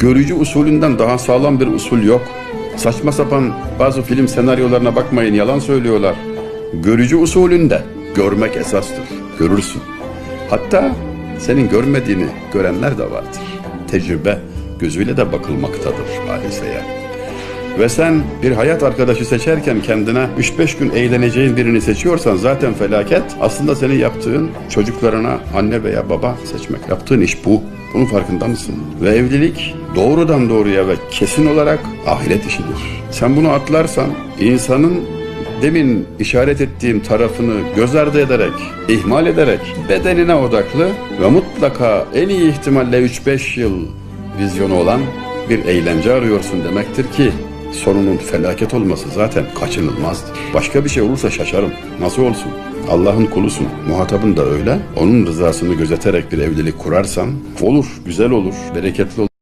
Görücü usulünden daha sağlam bir usul yok. Saçma sapan bazı film senaryolarına bakmayın yalan söylüyorlar. Görücü usulünde görmek esastır. Görürsün. Hatta senin görmediğini görenler de vardır. Tecrübe gözüyle de bakılmaktadır hadiseye. Ve sen bir hayat arkadaşı seçerken kendine 3-5 gün eğleneceğin birini seçiyorsan zaten felaket. Aslında senin yaptığın çocuklarına anne veya baba seçmek. Yaptığın iş bu. Bunun farkında mısın? Ve evlilik doğrudan doğruya ve kesin olarak ahiret işidir. Sen bunu atlarsan insanın demin işaret ettiğim tarafını göz ardı ederek, ihmal ederek bedenine odaklı ve mutlaka en iyi ihtimalle 3-5 yıl vizyonu olan bir eğlence arıyorsun demektir ki sonunun felaket olması zaten kaçınılmazdır. Başka bir şey olursa şaşarım. Nasıl olsun? Allah'ın kulusun. Muhatabın da öyle. Onun rızasını gözeterek bir evlilik kurarsan olur, güzel olur, bereketli olur.